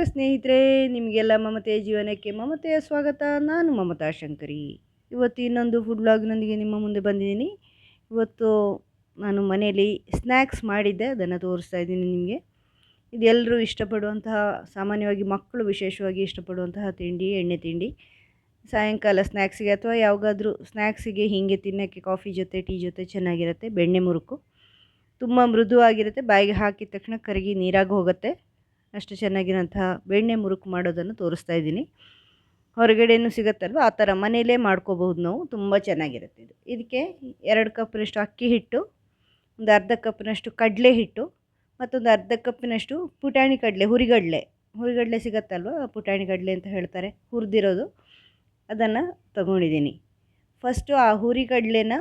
ನಮಸ್ಕಾರ ಸ್ನೇಹಿತರೆ, ನಿಮಗೆಲ್ಲ ಮಮತೆಯ ಜೀವನಕ್ಕೆ ಮಮತೆಯ ಸ್ವಾಗತ. ನಾನು ಮಮತಾ ಶಂಕರಿ. ಇವತ್ತು ಇನ್ನೊಂದು ಫುಡ್ ಬ್ಲಾಗ್ನೊಂದಿಗೆ ನಿಮ್ಮ ಮುಂದೆ ಬಂದಿದ್ದೀನಿ. ಇವತ್ತು ನಾನು ಮನೆಯಲ್ಲಿ ಸ್ನ್ಯಾಕ್ಸ್ ಮಾಡಿದ್ದೆ. ಅದನ್ನು ತೋರಿಸ್ತಾ ಇದ್ದೀನಿ ನಿಮಗೆ. ಇದೆಲ್ಲರೂ ಇಷ್ಟಪಡುವಂತಹ, ಸಾಮಾನ್ಯವಾಗಿ ಮಕ್ಕಳು ವಿಶೇಷವಾಗಿ ಇಷ್ಟಪಡುವಂತಹ ತಿಂಡಿ, ಎಣ್ಣೆ ತಿಂಡಿ. ಸಾಯಂಕಾಲ ಸ್ನ್ಯಾಕ್ಸಿಗೆ ಅಥವಾ ಯಾವಾಗಾದರೂ ಸ್ನ್ಯಾಕ್ಸಿಗೆ ಹೀಗೆ ತಿನ್ನೋಕ್ಕೆ ಕಾಫಿ ಜೊತೆ ಟೀ ಜೊತೆ ಚೆನ್ನಾಗಿರುತ್ತೆ. ಬೆಣ್ಣೆ ಮುರುಕು. ತುಂಬ ಮೃದುವಾಗಿರುತ್ತೆ. ಬಾಯಿಗೆ ಹಾಕಿದ ತಕ್ಷಣ ಕರಗಿ ನೀರಾಗಿ ಹೋಗುತ್ತೆ. ಅಷ್ಟು ಚೆನ್ನಾಗಿರೋಂತಹ ಬೆಣ್ಣೆ ಮುರುಕು ಮಾಡೋದನ್ನು ತೋರಿಸ್ತಾ ಇದ್ದೀನಿ. ಹೊರಗಡೆನೂ ಸಿಗುತ್ತಲ್ವ? ಆ ಥರ ಮನೆಯಲ್ಲೇ ಮಾಡ್ಕೋಬಹುದು ನಾವು. ತುಂಬ ಚೆನ್ನಾಗಿರುತ್ತೆ ಇದು. ಇದಕ್ಕೆ ಎರಡು ಕಪ್ನಷ್ಟು ಅಕ್ಕಿ ಹಿಟ್ಟು, ಒಂದು ಅರ್ಧ ಕಪ್ನಷ್ಟು ಕಡಲೆ ಹಿಟ್ಟು, ಮತ್ತೊಂದು ಅರ್ಧ ಕಪ್ಪಿನಷ್ಟು ಪುಟಾಣಿ ಕಡಲೆ, ಹುರಿಗಡಲೆ. ಹುರಿಗಡಲೆ ಸಿಗತ್ತಲ್ವ? ಪುಟಾಣಿ ಕಡಲೆ ಅಂತ ಹೇಳ್ತಾರೆ. ಹುರಿದಿರೋದು. ಅದನ್ನು ತಗೊಂಡಿದ್ದೀನಿ. ಫಸ್ಟು ಆ ಹುರಿಗಡಲೆನ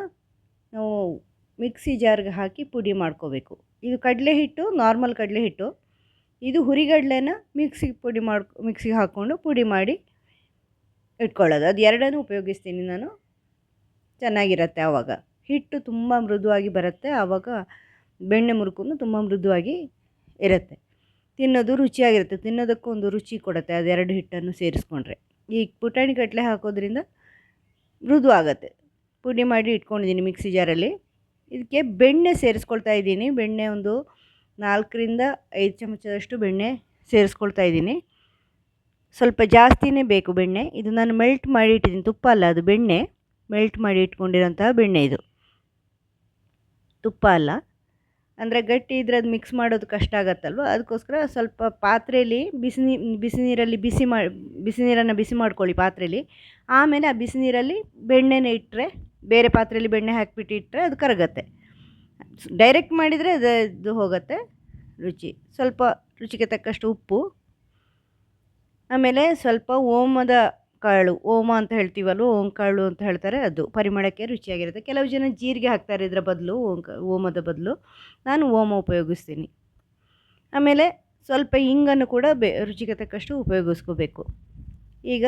ನಾವು ಮಿಕ್ಸಿ ಜಾರ್ಗೆ ಹಾಕಿ ಪುಡಿ ಮಾಡ್ಕೋಬೇಕು. ಇದು ಕಡಲೆ ಹಿಟ್ಟು, ನಾರ್ಮಲ್ ಕಡಲೆ ಹಿಟ್ಟು. ಇದು ಹುರಿಗಡಲೆನ ಮಿಕ್ಸಿಗೆ ಪುಡಿ ಮಾಡಿ ಮಿಕ್ಸಿಗೆ ಹಾಕ್ಕೊಂಡು ಪುಡಿ ಮಾಡಿ ಇಟ್ಕೊಳ್ಳೋದು. ಅದು ಎರಡನ್ನೂ ಉಪಯೋಗಿಸ್ತೀನಿ ನಾನು. ಚೆನ್ನಾಗಿರುತ್ತೆ ಆವಾಗ. ಹಿಟ್ಟು ತುಂಬ ಮೃದುವಾಗಿ ಬರುತ್ತೆ. ಆವಾಗ ಬೆಣ್ಣೆ ಮುರುಕು ತುಂಬ ಮೃದುವಾಗಿ ಇರುತ್ತೆ. ತಿನ್ನೋದು ರುಚಿಯಾಗಿರುತ್ತೆ. ತಿನ್ನೋದಕ್ಕೂ ಒಂದು ರುಚಿ ಕೊಡುತ್ತೆ ಅದೆರಡು ಹಿಟ್ಟನ್ನು ಸೇರಿಸ್ಕೊಂಡ್ರೆ. ಈ ಪುಟಾಣಿ ಕಟ್ಲೆ ಹಾಕೋದ್ರಿಂದ ಮೃದು ಆಗುತ್ತೆ. ಪುಡಿ ಮಾಡಿ ಇಟ್ಕೊಂಡಿದ್ದೀನಿ ಮಿಕ್ಸಿ ಜಾರಲ್ಲಿ ಇದಕ್ಕೆ ಬೆಣ್ಣೆ ಸೇರಿಸ್ಕೊಳ್ತಾ ಇದ್ದೀನಿ. ಬೆಣ್ಣೆ ಒಂದು ನಾಲ್ಕರಿಂದ ಐದು ಚಮಚದಷ್ಟು ಬೆಣ್ಣೆ ಸೇರಿಸ್ಕೊಳ್ತಾ ಇದ್ದೀನಿ. ಸ್ವಲ್ಪ ಜಾಸ್ತಿನೇ ಬೇಕು ಬೆಣ್ಣೆ. ಇದು ನಾನು ಮೆಲ್ಟ್ ಮಾಡಿ ಇಟ್ಟಿದ್ದೀನಿ. ತುಪ್ಪ ಅಲ್ಲ, ಅದು ಬೆಣ್ಣೆ. ಮೆಲ್ಟ್ ಮಾಡಿ ಇಟ್ಕೊಂಡಿರೋಂತಹ ಬೆಣ್ಣೆ ಇದು. ತುಪ್ಪ ಅಲ್ಲ. ಅಂದರೆ ಗಟ್ಟಿ ಇದ್ರೆ ಅದು ಮಿಕ್ಸ್ ಮಾಡೋದು ಕಷ್ಟ ಆಗತ್ತಲ್ವ? ಅದಕ್ಕೋಸ್ಕರ ಸ್ವಲ್ಪ ಪಾತ್ರೆಯಲ್ಲಿ ಬಿಸಿ ನೀ ಬಿಸಿ ನೀರಲ್ಲಿ ಬಿಸಿ ಮಾಡಿ ಬಿಸಿ ನೀರನ್ನು ಬಿಸಿ ಮಾಡ್ಕೊಳ್ಳಿ ಪಾತ್ರೆಯಲ್ಲಿ. ಆಮೇಲೆ ಆ ಬಿಸಿ ನೀರಲ್ಲಿ ಬೆಣ್ಣೆನ ಇಟ್ಟರೆ ಬೇರೆ ಪಾತ್ರೆಯಲ್ಲಿ ಬೆಣ್ಣೆ ಹಾಕಿಬಿಟ್ಟು ಇಟ್ಟರೆ ಅದು ಕರಗತ್ತೆ. ಡೈರೆಕ್ಟ್ ಮಾಡಿದರೆ ಅದು ಇದು ಹೋಗುತ್ತೆ, ರುಚಿ. ಸ್ವಲ್ಪ ರುಚಿಗೆ ತಕ್ಕಷ್ಟು ಉಪ್ಪು. ಆಮೇಲೆ ಸ್ವಲ್ಪ ಓಮದ ಕಾಳು, ಓಮ ಅಂತ ಹೇಳ್ತೀವಲ್ಲ ಓಂ ಕಾಳು ಅಂತ ಹೇಳ್ತಾರೆ ಅದು. ಪರಿಮಳಕ್ಕೆ ರುಚಿಯಾಗಿರುತ್ತೆ. ಕೆಲವು ಜನ ಜೀರಿಗೆ ಹಾಕ್ತಾರೆ ಇದರ ಬದಲು ಓಂ ಓಮದ ಬದಲು. ನಾನು ಓಮ ಉಪಯೋಗಿಸ್ತೀನಿ. ಆಮೇಲೆ ಸ್ವಲ್ಪ ಹಿಂಗನ್ನು ಕೂಡ ಬೆ, ರುಚಿಗೆ ತಕ್ಕಷ್ಟು ಉಪಯೋಗಿಸ್ಕೋಬೇಕು. ಈಗ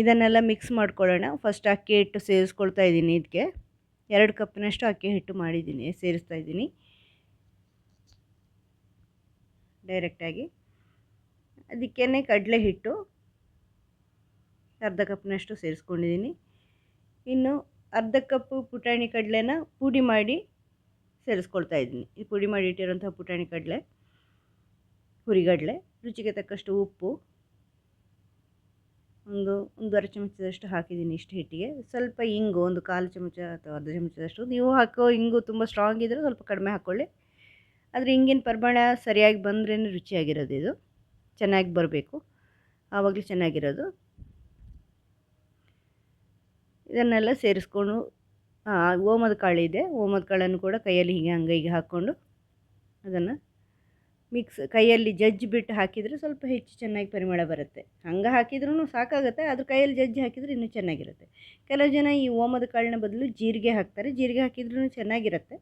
ಇದನ್ನೆಲ್ಲ ಮಿಕ್ಸ್ ಮಾಡ್ಕೊಳ್ಳೋಣ. ಫಸ್ಟ್ ಅಕ್ಕಿ ಹಿಟ್ಟು ಸೇರಿಸ್ಕೊಳ್ತಾ ಇದ್ದೀನಿ ಇದಕ್ಕೆ ಎರಡು ಕಪ್ಪಿನಷ್ಟು ಅಕ್ಕಿ ಹಿಟ್ಟು ಮಾಡಿದ್ದೀನಿ, ಸೇರಿಸ್ತಾ ಇದ್ದೀನಿ. ಡೈರೆಕ್ಟಾಗಿ ಅದಕ್ಕೇ ಕಡಲೆ ಹಿಟ್ಟು. ಅರ್ಧ ಕಪ್ನಷ್ಟು ಸೇರಿಸ್ಕೊಂಡಿದ್ದೀನಿ. ಇನ್ನು ಅರ್ಧ ಕಪ್ಪು ಪುಟಾಣಿ ಕಡಲೆನ ಪುಡಿ ಮಾಡಿ ಸೇರಿಸ್ಕೊಳ್ತಾ ಇದ್ದೀನಿ. ಈ ಪುಡಿ ಮಾಡಿ ಇಟ್ಟಿರೋಂಥ ಪುಟಾಣಿ ಕಡಲೆ, ಹುರಿಗಡಲೆ, ರುಚಿಗೆ ತಕ್ಕಷ್ಟು ಉಪ್ಪು. ಒಂದು ಒಂದೂವರೆ ಚಮಚದಷ್ಟು ಹಾಕಿದ್ದೀನಿ ಇಷ್ಟು ಹಿಟ್ಟಿಗೆ. ಸ್ವಲ್ಪ ಇಂಗು, ಒಂದು ಕಾಲು ಚಮಚ ಅಥವಾ ಅರ್ಧ ಚಮಚದಷ್ಟು. ನೀವು ಹಾಕೋ ಇಂಗು ತುಂಬ ಸ್ಟ್ರಾಂಗ್ ಇದ್ದರೆ ಸ್ವಲ್ಪ ಕಡಿಮೆ ಹಾಕ್ಕೊಳ್ಳಿ ಆದರೆ ಇಂಗಿನ ಪರಿಮಾಣ ಸರಿಯಾಗಿ ಬಂದ್ರೇ ರುಚಿಯಾಗಿರೋದು ಇದು. ಚೆನ್ನಾಗಿ ಬರಬೇಕು. ಆವಾಗಲೂ ಚೆನ್ನಾಗಿರೋದು. ಇದನ್ನೆಲ್ಲ ಸೇರಿಸ್ಕೊಂಡು ಓಮದ ಕಾಳು ಇದೆ. ಓಮದ ಕಾಳನ್ನು ಕೂಡ ಕೈಯಲ್ಲಿ ಹೀಗೆ ಅಂಗೈಗೆ ಹಾಕ್ಕೊಂಡು ಅದನ್ನು ಮಿಕ್ಸ್ ಕೈಯಲ್ಲಿ ಜಜ್ಜಿ ಬಿಟ್ಟು ಹಾಕಿದರೆ ಸ್ವಲ್ಪ ಹೆಚ್ಚು ಚೆನ್ನಾಗಿ ಪರಿಮಳ ಬರುತ್ತೆ. ಹಂಗೆ ಹಾಕಿದ್ರೂ ಸಾಕಾಗುತ್ತೆ ಅದ್ರ ಕೈಯಲ್ಲಿ ಜಜ್ಜಿ ಹಾಕಿದರೆ ಇನ್ನೂ ಚೆನ್ನಾಗಿರುತ್ತೆ. ಕೆಲವು ಜನ ಈ ಓಮದ ಕಾಳಿನ ಬದಲು ಜೀರಿಗೆ ಹಾಕ್ತಾರೆ. ಜೀರಿಗೆ ಹಾಕಿದ್ರೂ ಚೆನ್ನಾಗಿರುತ್ತೆ.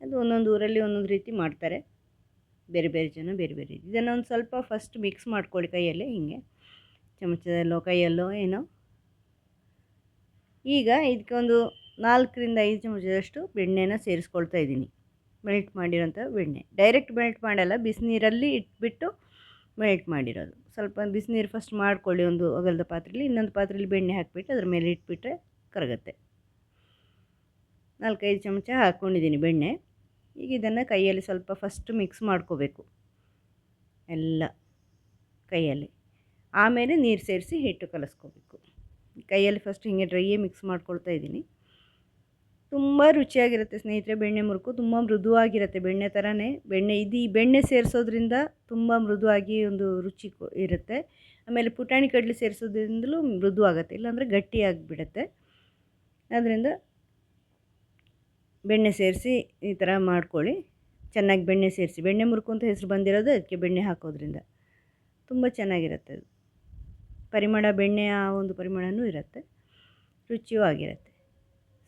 ಅದು ಒಂದೊಂದು ಊರಲ್ಲಿ ಒಂದೊಂದು ರೀತಿ ಮಾಡ್ತಾರೆ. ಬೇರೆ ಬೇರೆ ಜನ ಬೇರೆ ಬೇರೆ ರೀತಿ. ಇದನ್ನು ಒಂದು ಸ್ವಲ್ಪ ಫಸ್ಟ್ ಮಿಕ್ಸ್ ಮಾಡ್ಕೊಳ್ಳಿ ಕೈಯಲ್ಲೇ ಹಿಂಗೆ. ಚಮಚದಲ್ಲೋ ಕೈಯಲ್ಲೋ ಏನೋ. ಈಗ ಇದಕ್ಕೊಂದು ನಾಲ್ಕರಿಂದ ಐದು ಚಮಚದಷ್ಟು ಬೆಣ್ಣೆನ ಸೇರಿಸ್ಕೊಳ್ತಾ ಇದ್ದೀನಿ. ಮೆಲ್ಟ್ ಮಾಡಿರೋಂಥ ಬೆಣ್ಣೆ ಡೈರೆಕ್ಟ್ ಮೆಲ್ಟ್ ಮಾಡಲ್ಲ, ಬಿಸಿನೀರಲ್ಲಿ ಇಟ್ಬಿಟ್ಟು ಮೆಲ್ಟ್ ಮಾಡಿರೋದು. ಸ್ವಲ್ಪ ಬಿಸಿನೀರು ಫಸ್ಟ್ ಮಾಡ್ಕೊಳ್ಳಿ ಒಂದು ಅಗಲದ ಪಾತ್ರೆಲಿ, ಇನ್ನೊಂದು ಪಾತ್ರೆಲಿ ಬೆಣ್ಣೆ ಹಾಕಿಬಿಟ್ಟು ಅದ್ರ ಮೇಲೆ ಇಟ್ಬಿಟ್ರೆ ಕರಗತ್ತೆ. ನಾಲ್ಕೈದು ಚಮಚ ಹಾಕ್ಕೊಂಡಿದ್ದೀನಿ ಬೆಣ್ಣೆ. ಈಗ ಇದನ್ನು ಕೈಯಲ್ಲಿ ಸ್ವಲ್ಪ ಫಸ್ಟ್ ಮಿಕ್ಸ್ ಮಾಡ್ಕೋಬೇಕು. ಎಲ್ಲ ಕೈಯಲ್ಲಿ. ಆಮೇಲೆ ನೀರು ಸೇರಿಸಿ ಹಿಟ್ಟು ಕಲಸ್ಕೋಬೇಕು. ಕೈಯಲ್ಲಿ ಫಸ್ಟ್ ಹೀಗೆ ಡ್ರೈಯೇ ಮಿಕ್ಸ್ ಮಾಡ್ಕೊಳ್ತಾ ಇದ್ದೀನಿ. ತುಂಬ ರುಚಿಯಾಗಿರುತ್ತೆ ಸ್ನೇಹಿತರೆ ಬೆಣ್ಣೆ ಮುರುಕು, ತುಂಬ ಮೃದುವಾಗಿರುತ್ತೆ ಬೆಣ್ಣೆ ಥರನೇ ಬೆಣ್ಣೆ ಇದು ಈ ಬೆಣ್ಣೆ ಸೇರಿಸೋದ್ರಿಂದ ತುಂಬ ಮೃದುವಾಗಿ ಒಂದು ರುಚಿ ಇರುತ್ತೆ. ಆಮೇಲೆ ಪುಟಾಣಿ ಕಡಲೆ ಸೇರಿಸೋದ್ರಿಂದಲೂ ಮೃದು ಆಗುತ್ತೆ ಇಲ್ಲಾಂದರೆ ಗಟ್ಟಿಯಾಗಿಬಿಡುತ್ತೆ. ಅದರಿಂದ ಬೆಣ್ಣೆ ಸೇರಿಸಿ ಈ ಥರ ಮಾಡ್ಕೊಳ್ಳಿ. ಚೆನ್ನಾಗಿ ಬೆಣ್ಣೆ ಸೇರಿಸಿ. ಬೆಣ್ಣೆ ಮುರುಕು ಅಂತ ಹೆಸರು ಬಂದಿರೋದು ಅದಕ್ಕೆ ಬೆಣ್ಣೆ ಹಾಕೋದ್ರಿಂದ. ತುಂಬ ಚೆನ್ನಾಗಿರುತ್ತೆ ಅದು. ಪರಿಮಳ, ಬೆಣ್ಣೆಯ ಒಂದು ಪರಿಮಳನೂ ಇರುತ್ತೆ. ರುಚಿಯೂ ಆಗಿರುತ್ತೆ.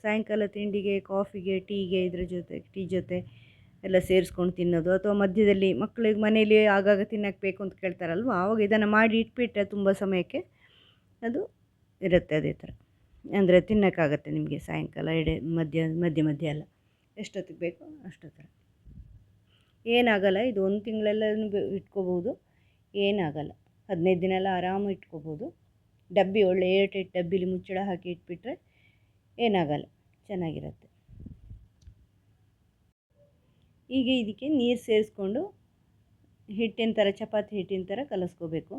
ಸಾಯಂಕಾಲ ತಿಂಡಿಗೆ ಕಾಫಿಗೆ ಟೀಗೆ ಇದ್ರ ಜೊತೆ ಟೀ ಜೊತೆ ಎಲ್ಲ ಸೇರಿಸ್ಕೊಂಡು ತಿನ್ನೋದು. ಅಥವಾ ಮಧ್ಯದಲ್ಲಿ ಮಕ್ಕಳಿಗೆ ಮನೇಲಿ ಆಗಾಗ ತಿನ್ನಕ್ಕೆ ಬೇಕು ಅಂತ ಕೇಳ್ತಾರಲ್ವ? ಆವಾಗ ಇದನ್ನು ಮಾಡಿ ಇಟ್ಬಿಟ್ಟೆ ತುಂಬ ಸಮಯಕ್ಕೆ ಅದು ಇರುತ್ತೆ ಅದೇ ಥರ. ಅಂದರೆ ತಿನ್ನೋಕ್ಕಾಗತ್ತೆ ನಿಮಗೆ ಸಾಯಂಕಾಲ, ಎಡೆ, ಮಧ್ಯ ಮಧ್ಯ ಮಧ್ಯ ಅಲ್ಲ ಎಷ್ಟೊತ್ತಿಗೆ ಬೇಕೋ ಅಷ್ಟೊತ್ತರ. ಏನಾಗಲ್ಲ, ಇದು ಒಂದು ತಿಂಗಳೆಲ್ಲ ಇಟ್ಕೋಬೋದು. ಏನಾಗಲ್ಲ. ಹದಿನೈದು ದಿನ ಎಲ್ಲ ಆರಾಮ ಇಟ್ಕೋಬೋದು. ಡಬ್ಬಿ ಒಳ್ಳೆ ಏರ್ಟೈಟ್ ಡಬ್ಬಿಲಿ ಮುಚ್ಚಳ ಹಾಕಿ ಇಟ್ಬಿಟ್ರೆ ಏನಾಗಲ್ಲ, ಚೆನ್ನಾಗಿರುತ್ತೆ. ಈಗ ಇದಕ್ಕೆ ನೀರು ಸೇರಿಸ್ಕೊಂಡು ಹಿಟ್ಟಿನ ಥರ ಚಪಾತಿ ಹಿಟ್ಟಿನ ಥರ ಕಲಸ್ಕೋಬೇಕು.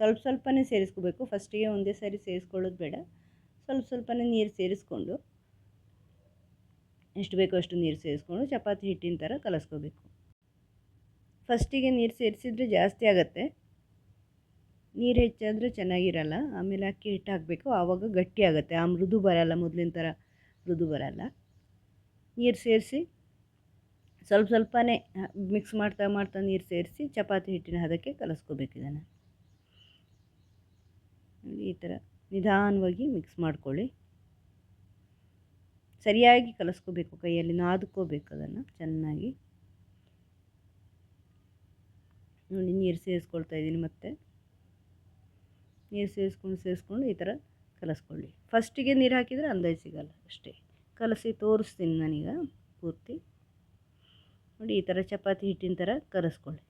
ಸ್ವಲ್ಪ ಸ್ವಲ್ಪನೇ ಸೇರಿಸ್ಕೋಬೇಕು. ಫಸ್ಟಿಗೆ ಒಂದೇ ಸಾರಿ ಸೇರಿಸ್ಕೊಳ್ಳೋದು ಬೇಡ. ಸ್ವಲ್ಪ ಸ್ವಲ್ಪನೇ ನೀರು ಸೇರಿಸ್ಕೊಂಡು ಎಷ್ಟು ಬೇಕೋ ಅಷ್ಟು ನೀರು ಸೇರಿಸ್ಕೊಂಡು ಚಪಾತಿ ಹಿಟ್ಟಿನ ಥರ ಕಲಿಸ್ಕೋಬೇಕು. ಫಸ್ಟಿಗೆ ನೀರು ಸೇರಿಸಿದ್ರೆ ಜಾಸ್ತಿ ಆಗುತ್ತೆ. ನೀರು ಹೆಚ್ಚಾದರೆ ಚೆನ್ನಾಗಿರಲ್ಲ, ಆಮೇಲೆ ಅಕ್ಕಿ ಹಿಟ್ಟು ಹಾಕಬೇಕು ಆವಾಗ ಗಟ್ಟಿ ಆಗುತ್ತೆ. ಆ ಮೃದು ಬರಲ್ಲ, ಮೊದಲಿನ ಥರ ಮೃದು ಬರಲ್ಲ. ನೀರು ಸೇರಿಸಿ ಸ್ವಲ್ಪ ಸ್ವಲ್ಪನೇ ಮಿಕ್ಸ್ ಮಾಡ್ತಾ ಮಾಡ್ತಾ ನೀರು ಸೇರಿಸಿ ಚಪಾತಿ ಹಿಟ್ಟಿನ ಹದಕ್ಕೆ ಕಲಸ್ಕೋಬೇಕು ಇದನ್ನು. ಈ ಥರ ನಿಧಾನವಾಗಿ ಮಿಕ್ಸ್ ಮಾಡ್ಕೊಳ್ಳಿ. ಸರಿಯಾಗಿ ಕಲಸ್ಕೋಬೇಕು ಕೈಯಲ್ಲಿ, ನಾದ್ಕೋಬೇಕು ಅದನ್ನು ಚೆನ್ನಾಗಿ. ನೋಡಿ ನೀರು ಸೇರಿಸ್ಕೊಳ್ತಾ ಇದ್ದೀನಿ ಮತ್ತೆ. ನೀರು ಸೇರಿಸ್ಕೊಂಡು ಸೇರಿಸ್ಕೊಂಡು ಈ ಥರ ಕಲಸ್ಕೊಳ್ಳಿ. ಫಸ್ಟಿಗೆ ನೀರು ಹಾಕಿದರೆ ಅಂದಾಜು ಸಿಗಲ್ಲ ಅಷ್ಟೇ. ಕಲಸಿ ತೋರಿಸ್ತೀನಿ ನಾನೀಗ ಪೂರ್ತಿ. ನೋಡಿ, ಈ ಥರ ಚಪಾತಿ ಹಿಟ್ಟಿನ ಥರ ಕಲಸ್ಕೊಳ್ಳಿ.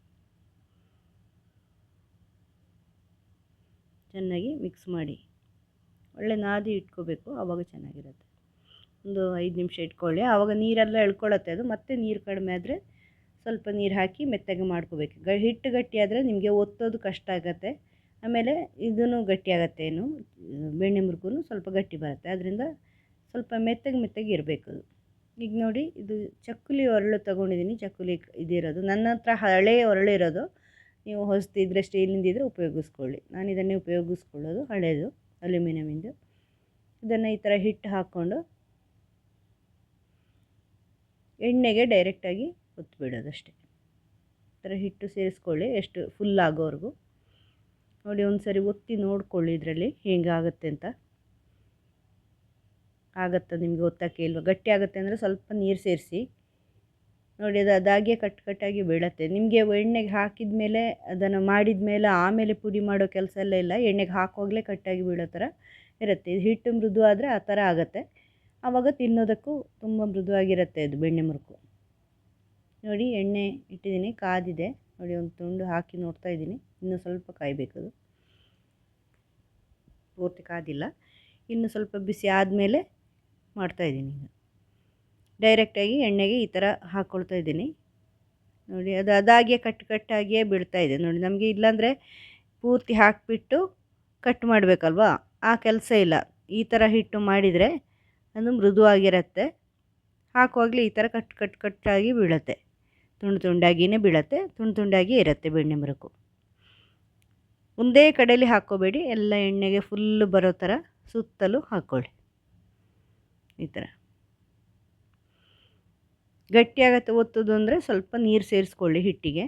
ಚೆನ್ನಾಗಿ ಮಿಕ್ಸ್ ಮಾಡಿ. ಒಳ್ಳೆ ನಾದಿ ಇಟ್ಕೋಬೇಕು, ಆವಾಗ ಚೆನ್ನಾಗಿರುತ್ತೆ. ಒಂದು ಐದು ನಿಮಿಷ ಇಟ್ಕೊಳ್ಳಿ. ಆವಾಗ ನೀರೆಲ್ಲ ಎಳ್ಕೊಳ್ಳುತ್ತೆ ಅದು. ಮತ್ತೆ ನೀರು ಕಡಿಮೆ ಆದರೆ ಸ್ವಲ್ಪ ನೀರು ಹಾಕಿ ಮೆತ್ತಗೆ ಮಾಡ್ಕೋಬೇಕು. ಗ ಹಿಟ್ಟು ಗಟ್ಟಿ ಆದರೆ ನಿಮಗೆ ಒತ್ತೋದು ಕಷ್ಟ ಆಗುತ್ತೆ. ಆಮೇಲೆ ಇದೂ ಗಟ್ಟಿ ಆಗುತ್ತೆ ಏನು, ಬೆಣ್ಣೆ ಮುರುಕು ಸ್ವಲ್ಪ ಗಟ್ಟಿ ಬರುತ್ತೆ. ಅದರಿಂದ ಸ್ವಲ್ಪ ಮೆತ್ತಗೆ ಮೆತ್ತಗೆ ಇರಬೇಕು ಅದು. ಈಗ ನೋಡಿ, ಇದು ಚಕ್ಕುಲಿ ಒರಳು ತೊಗೊಂಡಿದ್ದೀನಿ ಚಕ್ಕುಲಿ ಇದಿರೋದು. ನನ್ನ ಹತ್ರ ಹಳೆಯ ಒರಳು ಇರೋದು. ನೀವು ಹೊಸದಿದ್ರೆ ಸ್ಟೀಲಿಂದಿದ್ರೆ ಉಪಯೋಗಿಸ್ಕೊಳ್ಳಿ. ನಾನು ಇದನ್ನೇ ಉಪಯೋಗಿಸ್ಕೊಳ್ಳೋದು ಹಳೆಯದು ಅಲ್ಯೂಮಿನಿಯಮಿಂದು. ಇದನ್ನು ಈ ಥರ ಹಿಟ್ಟು ಹಾಕ್ಕೊಂಡು ಎಣ್ಣೆಗೆ ಡೈರೆಕ್ಟಾಗಿ ಒತ್ತಿಬಿಡೋದಷ್ಟೇ ಈ ಥರ ಹಿಟ್ಟು ಸೇರಿಸ್ಕೊಳ್ಳಿ. ಎಷ್ಟು ಫುಲ್ ಆಗೋವರೆಗೂ. ನೋಡಿ ಒಂದು ಸರಿ ಒತ್ತಿ ನೋಡ್ಕೊಳ್ಳಿ ಇದರಲ್ಲಿ ಹೇಗಾಗುತ್ತೆ ಅಂತ. ಆಗುತ್ತಾ ನಿಮಗೆ ಒತ್ತಕ್ಕೆ ಇಲ್ವಾ? ಗಟ್ಟಿ ಆಗುತ್ತೆ ಅಂದರೆ ಸ್ವಲ್ಪ ನೀರು ಸೇರಿಸಿ. ನೋಡಿ, ಅದು ಅದಾಗೆ ಕಟ್ ಕಟ್ಟಾಗಿ ಬೀಳತ್ತೆ. ನಿಮಗೆ ಎಣ್ಣೆಗೆ ಹಾಕಿದ ಮೇಲೆ, ಅದನ್ನು ಮಾಡಿದ ಮೇಲೆ, ಆಮೇಲೆ ಪುಡಿ ಮಾಡೋ ಕೆಲಸ ಎಲ್ಲ ಇಲ್ಲ. ಎಣ್ಣೆಗೆ ಹಾಕುವಾಗಲೇ ಕಟ್ಟಾಗಿ ಬೀಳೋ ಥರ ಇರುತ್ತೆ. ಇದು ಹಿಟ್ಟು ಮೃದು ಆದರೆ ಆ ಥರ ಆಗುತ್ತೆ. ಆವಾಗ ತಿನ್ನೋದಕ್ಕೂ ತುಂಬ ಮೃದುವಾಗಿರುತ್ತೆ ಇದು ಬೆಣ್ಣೆ ಮುರುಕು. ನೋಡಿ, ಎಣ್ಣೆ ಇಟ್ಟಿದ್ದೀನಿ, ಕಾದಿದೆ. ನೋಡಿ, ಒಂದು ತುಂಡು ಹಾಕಿ ನೋಡ್ತಾ ಇದ್ದೀನಿ. ಇನ್ನೂ ಸ್ವಲ್ಪ ಕಾಯಬೇಕು ಅದು ಪೂರ್ತಿ ಕಾದಿಲ್ಲ. ಇನ್ನು ಸ್ವಲ್ಪ ಬಿಸಿ ಆದಮೇಲೆ ಮಾಡ್ತಾಯಿದ್ದೀನಿ ಈಗ. ಡೈರೆಕ್ಟಾಗಿ ಎಣ್ಣೆಗೆ ಈ ಥರ ಹಾಕ್ಕೊಳ್ತಾ ಇದ್ದೀನಿ. ನೋಡಿ, ಅದು ಅದಾಗಿಯೇ ಕಟ್ ಕಟ್ಟಾಗಿಯೇ ಇದೆ. ನೋಡಿ, ನಮಗೆ ಇಲ್ಲಾಂದರೆ ಪೂರ್ತಿ ಹಾಕಿಬಿಟ್ಟು ಕಟ್ ಮಾಡಬೇಕಲ್ವಾ? ಆ ಕೆಲಸ ಇಲ್ಲ. ಈ ಥರ ಹಿಟ್ಟು ಮಾಡಿದರೆ ಅದು ಮೃದುವಾಗಿರುತ್ತೆ. ಹಾಕುವಾಗಲೇ ಈ ಥರ ಕಟ್ ಕಟ್ ಕಟ್ಟಾಗಿ ಬೀಳುತ್ತೆ. ತುಂಡು ತುಂಡಾಗಿಯೇ ಬೀಳುತ್ತೆ. ತುಂಡು ತುಂಡಾಗಿ ಇರುತ್ತೆ ಬೆಣ್ಣೆ ಮುರುಕು ಒಂದೇ ಕಡೆಯಲ್ಲಿ ಹಾಕ್ಕೋಬೇಡಿ. ಎಲ್ಲ ಎಣ್ಣೆಗೆ ಫುಲ್ಲು ಬರೋ ಥರ ಸುತ್ತಲೂ ಹಾಕ್ಕೊಳ್ಳಿ ಈ ಥರ ಗಟ್ಟಿಯಾಗತ್ತೆ ಒತ್ತೋದು ಅಂದರೆ ಸ್ವಲ್ಪ ನೀರು ಸೇರಿಸ್ಕೊಳ್ಳಿ ಹಿಟ್ಟಿಗೆ.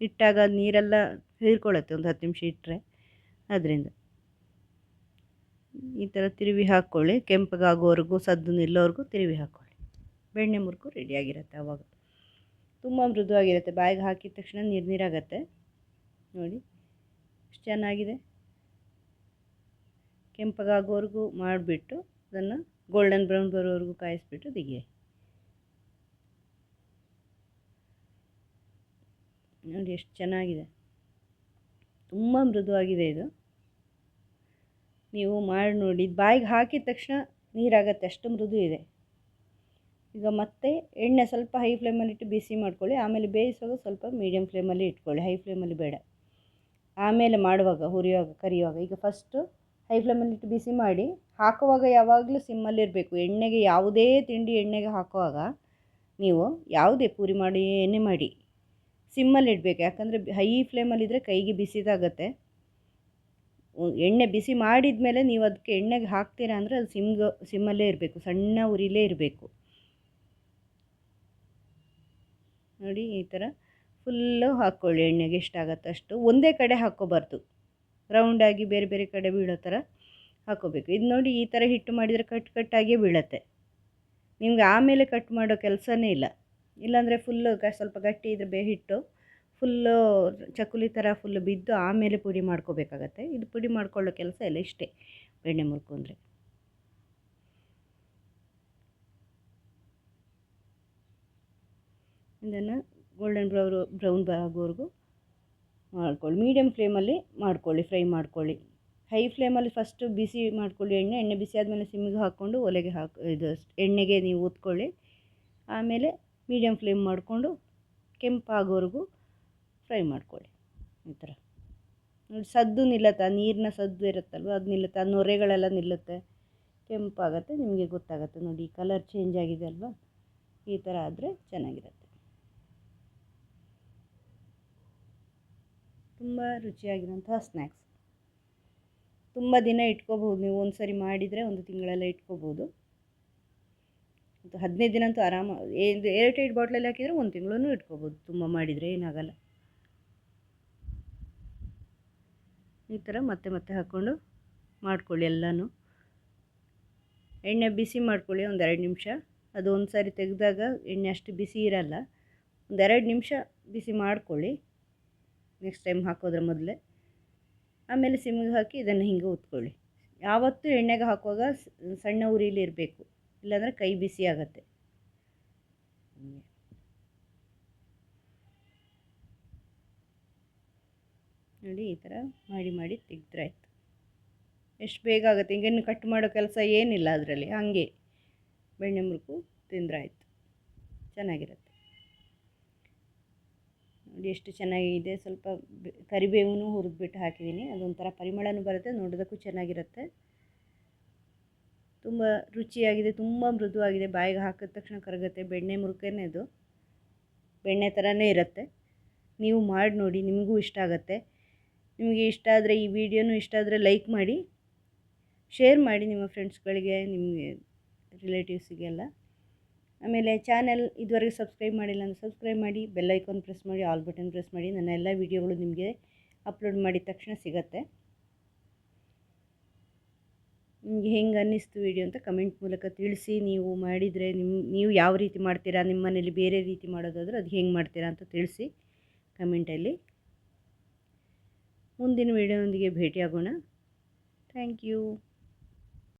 ಹಿಟ್ಟಾಗ ನೀರೆಲ್ಲ ಹೀರ್ಕೊಳ್ಳುತ್ತೆ ಒಂದು ಹತ್ತು ನಿಮಿಷ ಇಟ್ಟರೆ ಅದರಿಂದ. ಈ ಥರ ತಿರುವಿ ಹಾಕ್ಕೊಳ್ಳಿ ಕೆಂಪಗಾಗೋವರೆಗೂ, ಸದ್ದು ನಿಲ್ಲೋವರೆಗೂ ತಿರುವಿ ಹಾಕ್ಕೊಳ್ಳಿ ಬೆಣ್ಣೆ ಮುರುಕು ರೆಡಿಯಾಗಿರುತ್ತೆ ಆವಾಗ ತುಂಬ ಮೃದುವಾಗಿರುತ್ತೆ. ಬಾಯಿಗೆ ಹಾಕಿದ ತಕ್ಷಣ ನೀರು ನೀರಾಗತ್ತೆ. ನೋಡಿ. ಎಷ್ಟು ಚೆನ್ನಾಗಿದೆ. ಕೆಂಪಗಾಗೋವರೆಗೂ ಮಾಡಿಬಿಟ್ಟು ಅದನ್ನು ಗೋಲ್ಡನ್ ಬ್ರೌನ್ ಬರೋವರೆಗೂ ಕಾಯಿಸ್ಬಿಟ್ಟು ತೆಗಿಯಿ ನೋಡಿ ಎಷ್ಟು ಚೆನ್ನಾಗಿದೆ. ತುಂಬ ಮೃದುವಾಗಿದೆ ಇದು. ನೀವು ಮಾಡಿ ನೋಡಿ. ಬಾಯಿಗೆ ಹಾಕಿದ ತಕ್ಷಣ ನೀರಾಗತ್ತೆ, ಅಷ್ಟು ಮೃದು ಇದೆ. ಈಗ ಮತ್ತೆ ಎಣ್ಣೆ ಸ್ವಲ್ಪ ಹೈ ಫ್ಲೇಮಲ್ಲಿ ಇಟ್ಟು ಬಿಸಿ ಮಾಡ್ಕೊಳ್ಳಿ. ಆಮೇಲೆ ಬೇಯಿಸೋದು ಸ್ವಲ್ಪ ಮೀಡಿಯಮ್ ಫ್ಲೇಮಲ್ಲಿ ಇಟ್ಕೊಳ್ಳಿ. ಹೈ ಫ್ಲೇಮಲ್ಲಿ ಬೇಡ. ಆಮೇಲೆ ಮಾಡುವಾಗ, ಹುರಿಯುವಾಗ, ಕರಿಯುವಾಗ, ಈಗ ಫಸ್ಟು ಹೈ ಫ್ಲೇಮಲ್ಲಿ ಇಟ್ಟು ಬಿಸಿ ಮಾಡಿ, ಹಾಕುವಾಗ ಯಾವಾಗಲೂ ಸಿಮ್ಮಲ್ಲಿರಬೇಕು ಎಣ್ಣೆಗೆ ಯಾವುದೇ ತಿಂಡಿ ಎಣ್ಣೆಗೆ ಹಾಕುವಾಗ ನೀವು ಯಾವುದೇ ಪೂರಿ ಮಾಡಿ ಏನೇ ಮಾಡಿ ಸಿಮ್ಮಲ್ಲಿ ಇಡಬೇಕು. ಯಾಕಂದರೆ ಹೈ ಫ್ಲೇಮಲ್ಲಿದ್ದರೆ ಕೈಗೆ ಬಿಸಿದಾಗತ್ತೆ. ಎಣ್ಣೆ ಬಿಸಿ ಮಾಡಿದ ಮೇಲೆ ನೀವು ಅದಕ್ಕೆ ಎಣ್ಣೆಗೆ ಹಾಕ್ತೀರಾ ಅಂದರೆ ಅದು ಸಿಮ್ಗೆ ಸಿಮ್ಮಲ್ಲೇ ಇರಬೇಕು. ಸಣ್ಣ ಉರಿಲೇ ಇರಬೇಕು. ನೋಡಿ ಈ ಥರ ಫುಲ್ಲು ಹಾಕ್ಕೊಳ್ಳಿ, ಎಣ್ಣೆಗೆ ಎಷ್ಟಾಗತ್ತೆ ಅಷ್ಟು ಒಂದೇ ಕಡೆ ಹಾಕ್ಕೋಬಾರ್ದು. ರೌಂಡಾಗಿ ಬೇರೆ ಬೇರೆ ಕಡೆ ಬೀಳೋ ಥರ ಹಾಕ್ಕೋಬೇಕು. ಇದು ನೋಡಿ ಈ ಥರ ಹಿಟ್ಟು ಮಾಡಿದರೆ ಕಟ್ ಕಟ್ಟಾಗಿಯೇ ಬೀಳತ್ತೆ. ನಿಮ್ಗೆ ಆಮೇಲೆ ಕಟ್ ಮಾಡೋ ಕೆಲಸನೇ ಇಲ್ಲ. ಇಲ್ಲಾಂದರೆ ಫುಲ್ಲು ಗ, ಸ್ವಲ್ಪ ಗಟ್ಟಿ ಇದ್ರೆ ಬೇ ಹಿಟ್ಟು, ಫುಲ್ಲು ಚಕ್ಕುಲಿ ಥರ ಫುಲ್ಲು ಬಿದ್ದು ಆಮೇಲೆ ಪುಡಿ ಮಾಡ್ಕೋಬೇಕಾಗತ್ತೆ. ಇದು ಪುಡಿ ಮಾಡ್ಕೊಳ್ಳೋ ಕೆಲಸ ಇಲ್ಲ, ಇಷ್ಟೇ ಬೆಣ್ಣೆ ಅಂದರೆ. ಇದನ್ನು ಗೋಲ್ಡನ್ ಬ್ರೌರು ಬ್ರೌನ್ ಆಗೋವರೆಗೂ ಮಾಡ್ಕೊಳ್ಳಿ. ಮೀಡಿಯಮ್ ಫ್ಲೇಮಲ್ಲಿ ಮಾಡ್ಕೊಳ್ಳಿ ಫ್ರೈ ಮಾಡ್ಕೊಳ್ಳಿ. ಹೈ ಫ್ಲೇಮಲ್ಲಿ ಫಸ್ಟು ಬಿಸಿ ಮಾಡ್ಕೊಳ್ಳಿ ಎಣ್ಣೆ. ಎಣ್ಣೆ ಬಿಸಿ ಆದಮೇಲೆ ಸಿಮ್ಮಿಗೆ ಹಾಕ್ಕೊಂಡು ಒಲೆಗೆ ಹಾಕಿ, ಇದು ಎಣ್ಣೆಗೆ ನೀವು ಊದ್ಕೊಳ್ಳಿ ಆಮೇಲೆ ಮೀಡಿಯಮ್ ಫ್ಲೇಮ್ ಮಾಡಿಕೊಂಡು ಕೆಂಪಾಗೋವರೆಗೂ ಫ್ರೈ ಮಾಡ್ಕೊಳ್ಳಿ. ಈ ಥರ ನೋಡಿ, ಸದ್ದು ನಿಲ್ಲತ್ತೆ? ನೀರಿನ ಸದ್ದು ಇರುತ್ತಲ್ವ? ಅದು ನಿಲ್ಲುತ್ತೆ? ಆ ನೊರೆಗಳೆಲ್ಲ ನಿಲ್ಲುತ್ತೆ. ಕೆಂಪಾಗತ್ತೆ, ನಿಮಗೆ ಗೊತ್ತಾಗುತ್ತೆ. ನೋಡಿ ಕಲರ್ ಚೇಂಜ್ ಆಗಿದೆ ಅಲ್ವಾ? ಈ ಥರ ಆದರೆ ಚೆನ್ನಾಗಿರುತ್ತೆ. ತುಂಬ ರುಚಿಯಾಗಿರೋಂತಹ ಸ್ನ್ಯಾಕ್ಸ್ ತುಂಬ ದಿನ ಇಟ್ಕೋಬೋದು ನೀವು ಒಂದು ಸರಿ ಮಾಡಿದರೆ ಒಂದು ತಿಂಗಳೆಲ್ಲ ಇಟ್ಕೋಬೋದು ಮತ್ತು ಹದಿನೈದು ದಿನ ಅಂತೂ ಆರಾಮ, ಏನು ಏರ್ ಟೈಟ್ ಬಾಟ್ಲಲ್ಲಿ ಹಾಕಿದರೆ ಒಂದು ತಿಂಗಳೂ ಇಟ್ಕೋಬೋದು ತುಂಬ ಮಾಡಿದರೆ ಏನಾಗಲ್ಲ. ಈ ಥರ ಮತ್ತೆ ಮತ್ತೆ ಹಾಕ್ಕೊಂಡು ಮಾಡ್ಕೊಳ್ಳಿ ಎಲ್ಲನೂ. ಎಣ್ಣೆ ಬಿಸಿ ಮಾಡ್ಕೊಳ್ಳಿ ಒಂದು ಎರಡು ನಿಮಿಷ. ಅದು ಒಂದು ಸಾರಿ ತೆಗೆದಾಗ ಎಣ್ಣೆ ಅಷ್ಟು ಬಿಸಿ ಇರಲ್ಲ. ಒಂದೆರಡು ನಿಮಿಷ ಬಿಸಿ ಮಾಡ್ಕೊಳ್ಳಿ. ನೆಕ್ಸ್ಟ್ ಟೈಮ್ ಹಾಕೋದ್ರ ಮೊದಲೇ. ಆಮೇಲೆ ಸಿಮ್ಮಿಗೆ ಹಾಕಿ ಇದನ್ನು ಹಿಂಗೆ ಉತ್ಕೊಳ್ಳಿ. ಯಾವತ್ತೂ ಎಣ್ಣೆಗೆ ಹಾಕುವಾಗ ಸಣ್ಣ ಉರಿಲಿ ಇರಬೇಕು. ಇಲ್ಲಾಂದರೆ ಕೈ ಬಿಸಿ ಆಗುತ್ತೆ. ನೋಡಿ, ಈ ಥರ ಮಾಡಿ ಮಾಡಿ ತೆಗೆದ್ರಾಯ್ತು ಎಷ್ಟು ಬೇಗ ಆಗುತ್ತೆ. ಹಿಂಗೇನು ಕಟ್ ಮಾಡೋ ಕೆಲಸ ಏನಿಲ್ಲ ಅದರಲ್ಲಿ. ಹಾಗೆ. ಬೆಣ್ಣೆ ಮುರುಕು ತಿಂದ್ರಾಯ್ತು ಚೆನ್ನಾಗಿರುತ್ತೆ. ಎಷ್ಟು ಚೆನ್ನಾಗಿದೆ. ಸ್ವಲ್ಪ ಕರಿಬೇವು ಹುರಿದ್ಬಿಟ್ಟು ಹಾಕಿದ್ದೀನಿ ಅದೊಂಥರ ಪರಿಮಳನೂ ಬರುತ್ತೆ, ನೋಡೋದಕ್ಕೂ ಚೆನ್ನಾಗಿರುತ್ತೆ. ತುಂಬ ರುಚಿಯಾಗಿದೆ, ತುಂಬ ಮೃದುವಾಗಿದೆ. ಬಾಯಿಗೆ ಹಾಕಿದ ತಕ್ಷಣ ಕರಗುತ್ತೆ. ಬೆಣ್ಣೆ ಮುರುಕೇನೆ ಅದು. ಬೆಣ್ಣೆ ಥರನೇ ಇರುತ್ತೆ. ನೀವು ಮಾಡಿ ನೋಡಿ, ನಿಮಗೂ ಇಷ್ಟ ಆಗುತ್ತೆ. ನಿಮಗೆ ಇಷ್ಟ ಆದರೆ ಈ ವಿಡಿಯೋನು ಇಷ್ಟ ಆದರೆ ಲೈಕ್ ಮಾಡಿ, ಶೇರ್ ಮಾಡಿ ನಿಮ್ಮ ಫ್ರೆಂಡ್ಸ್ಗಳಿಗೆ ನಿಮಗೆ ರಿಲೇಟಿವ್ಸಿಗೆಲ್ಲ ಆಮೇಲೆ ಚಾನೆಲ್ ಇದುವರೆಗೆ ಸಬ್ಸ್ಕ್ರೈಬ್ ಮಾಡಿಲ್ಲ ಅಂದರೆ ಸಬ್ಸ್ಕ್ರೈಬ್ ಮಾಡಿ, ಬೆಲ್ ಐಕಾನ್ ಪ್ರೆಸ್ ಮಾಡಿ, ಆಲ್ ಬಟನ್ ಪ್ರೆಸ್ ಮಾಡಿ, ನನ್ನ ಎಲ್ಲ ವೀಡಿಯೋಗಳು ನಿಮಗೆ ಅಪ್ಲೋಡ್ ಮಾಡಿದ ತಕ್ಷಣ ಸಿಗತ್ತೆ. ನಿಮಗೆ ಹೆಂಗೆ ಅನ್ನಿಸ್ತು ವಿಡಿಯೋ ಅಂತ ಕಮೆಂಟ್ ಮೂಲಕ ತಿಳಿಸಿ. ನೀವು ಮಾಡಿದರೆ ನಿಮ್ಮ ನೀವು ಯಾವ ರೀತಿ ಮಾಡ್ತೀರಾ, ನಿಮ್ಮ ಮನೇಲಿ ಬೇರೆ ರೀತಿ ಮಾಡೋದಾದ್ರೆ ಅದು ಹೆಂಗೆ ಮಾಡ್ತೀರಾ ಅಂತ ತಿಳಿಸಿ ಕಮೆಂಟಲ್ಲಿ ಮುಂದಿನ ವಿಡಿಯೋದೊಂದಿಗೆ ಭೇಟಿಯಾಗೋಣ. Thank you.